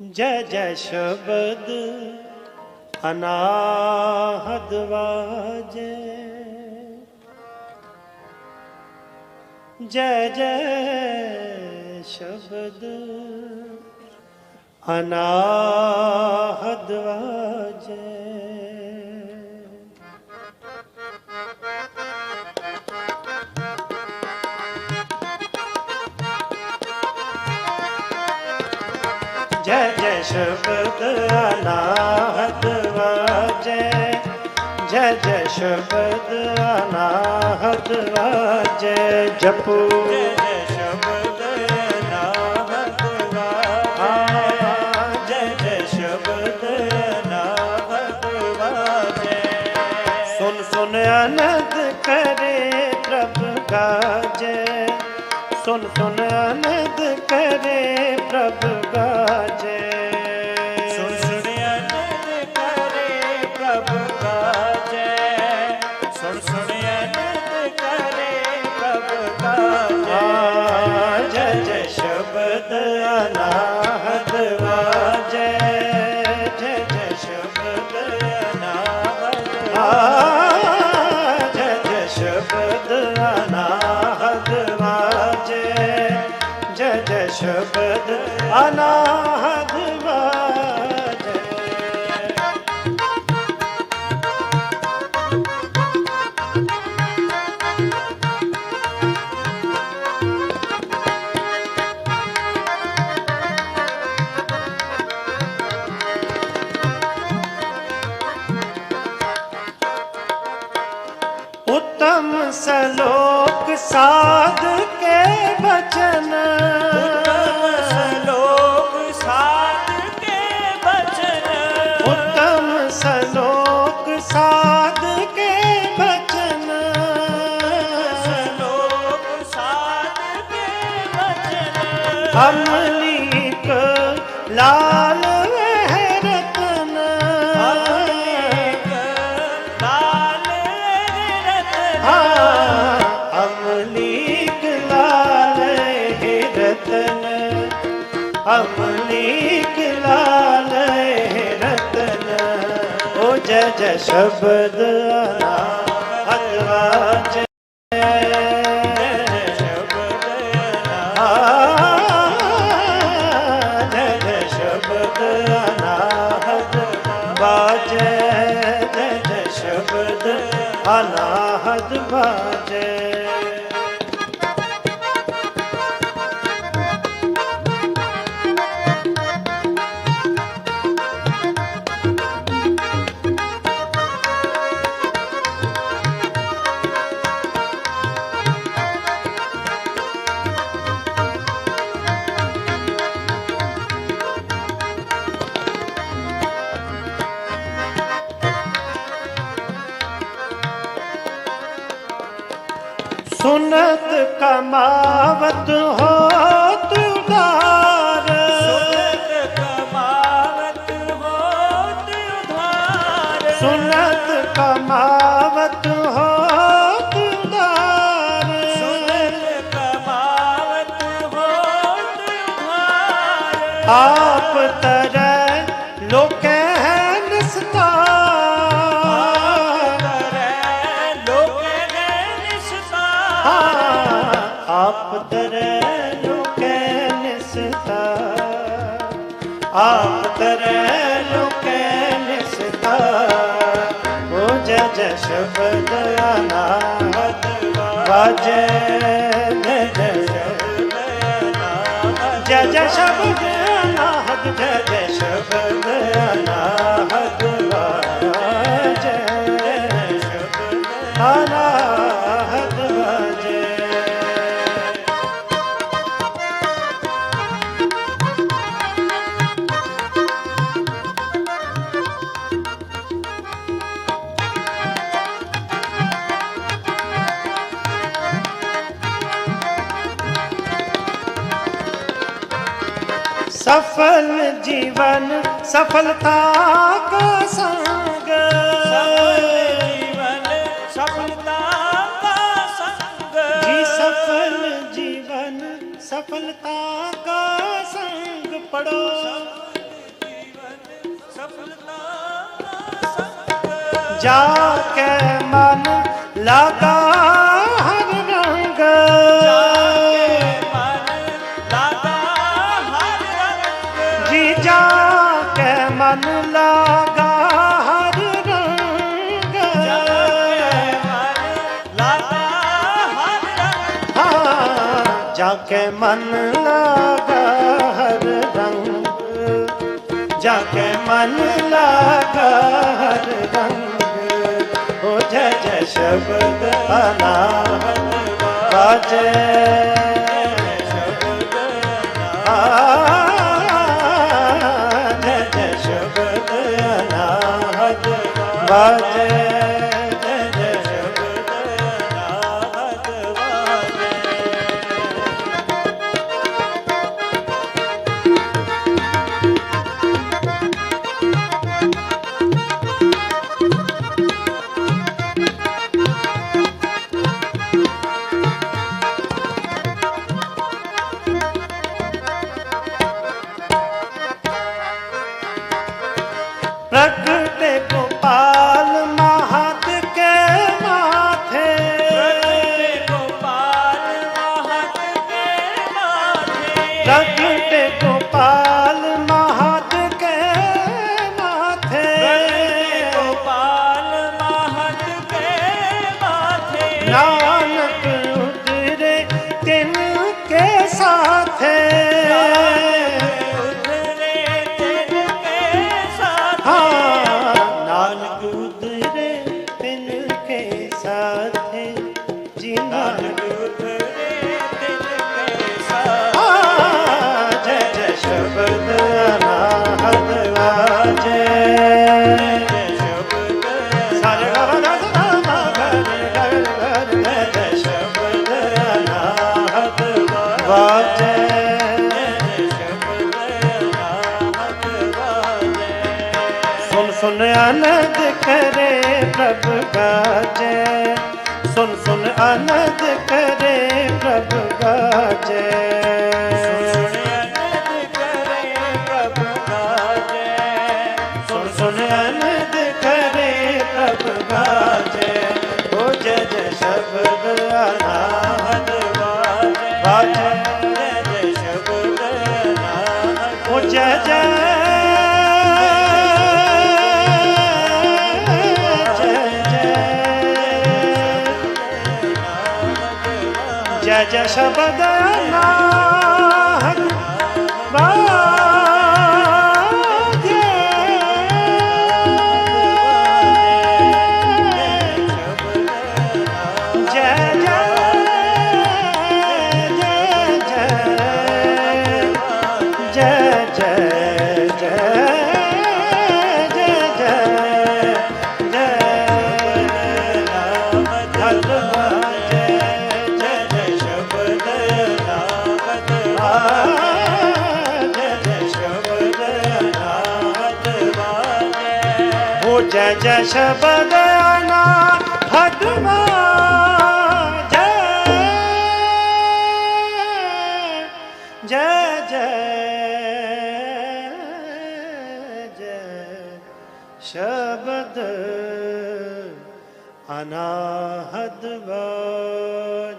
ਜੈ ਜੈ ਸ਼ਬਦ ਅਨਾਹਦ ਵਾਜੇ। ਜੈ ਜੈ ਸ਼ਬਦ ਅਨਾਹਦ ਵਾਜੇ। ਸ਼ਬਦ ਅਨਾਹਤ ਵਾਜੈ। ਜੈ ਜੈ ਸ਼ਬਦ ਅਨਾਹਤ ਵਾਜੈ। ਜਪੋ। ਜੈ ਜੈ ਸ਼ਬਦ ਨਾਮਤ ਵਾਜੈ। ਜੈ ਜੈ ਸ਼ਬਦ ਨਾਮਤ ਵਾਜੈ। ਸੁਨ ਸੁਨ ਅਨੰਦ ਕਰੇ ਪ੍ਰਭ ਗਾਜੈ। ਸੁਨ ਸੁਨ ਅਨੰਦ ਕਰੇ ਪ੍ਰਭ ਗਾਜੈ। ਸੁਣ ਸੁਣਿਆ ਅਨੰਦ ਕਰੇ ਪ੍ਰਭ ਗਾਜੈ ਜੈ ਜੈ ਸ਼ਬਦ ਅਨਾਹਤ ਵਾਜੈ ਜੈ ਜੈ ਸ਼ਬਦ ਨਾਮਤ ਆ ਜੈ ਜੈ ਸ਼ਬਦ ਅਨਾਹਤ ਵਾਜੈ ਜੈ ਜੈ ਸ਼ਬਦ ਅਨਾਹਦ ਅਮਲੀਕ ਲਾਲ ਹੈ ਲਾਲ ਹੈ ਲਾਲ ਹੈ ਰਤਨ ਅਮਲੀਕ ਉਹ ਜਜ ਸ਼ਬਦ ਆਲਾ ਅਗਵਾ ਬਾਜੈ ਤੇ ਸ਼ਬਦ ਅਨਾਹਦ ਬਾਜੈ। ਸੁਨਤ ਕਮਾਵਤ ਹੋਤ ਉਦਾਰ ਸੁਨਤ ਕਮਾਵਤ ਹੋਤ ਉਦਾਰ ਸੁਨਤ ਕਮਾਵਤ ਹੋਤ ਉਦਾਰ ਸੁਨਤ ਕਮਾਵਤ ਹੋਤ ਉਦਾਰ ਆਪ ਤਰ ਆਪ ਤਰੈ ਲੋਕੈ ਨਿਸਤਾ ਹੋ ਜਜ ਸ਼ਬਦ ਅਨਾਹਤ ਵਾਜੈ ਜਜ ਸ਼ਬਦ ਅਨਾਹਤ। ਜਜ ਸ਼ਬਦ ਅਨਾਹਤ ਜਜ ਸ਼ਬਦ ਅਨਾਹਤ। जीवन सफलता का संग सफल जीवन सफलता का संग जी सफल जीवन सफलता का संग पढ़ो जीवन सफलता का संग जाके मन लगा ਜਾ ਕੇ ਮਨ ਲਾਗਾ ਹਰ ਰੰਗ ਜਾ ਕੇ ਮਨ ਲਾਗਾ ਹਰ ਰੰਗ ਹੋ ਜੈ ਜੈ ਸ਼ਬਦ ਅਨਾਹਤ ਬਾਜੇ ਆ ਜੈ ਜੈ ਸ਼ਬਦ ਅਨਾਹਤ ਬਾਜੇ ਤਖਤ ਕੋ ਪਾ ਸੁਨ ਆਨੰਦ ਕਰੇ ਪ੍ਰਭ ਗਾਜੈ। ਸੁਨ ਸੁਨ ਆਨੰਦ ਕਰੇ ਪ੍ਰਭ ਗਾਜੈ। ਸ਼ਬਦ ਅਨਾਹਦ ਵਾਜੈ। ਵਾਜੈ। ਜੈ ਸ਼ਬਦ ਅਨਾਹਦ ਉਚੈ ਜੈ ਸਹਿਜ ਸ਼ਬਦ ਨਾਹਕ ਬਾਜੇ ਜੈ ਜੈ ਸ਼ਬਦ ਅਨਾਹਤ ਵਾਜੇ ਜੈ ਜੈ ਜੈ ਸ਼ਬਦ ਅਨਾਹਦ ਵਾਜੇ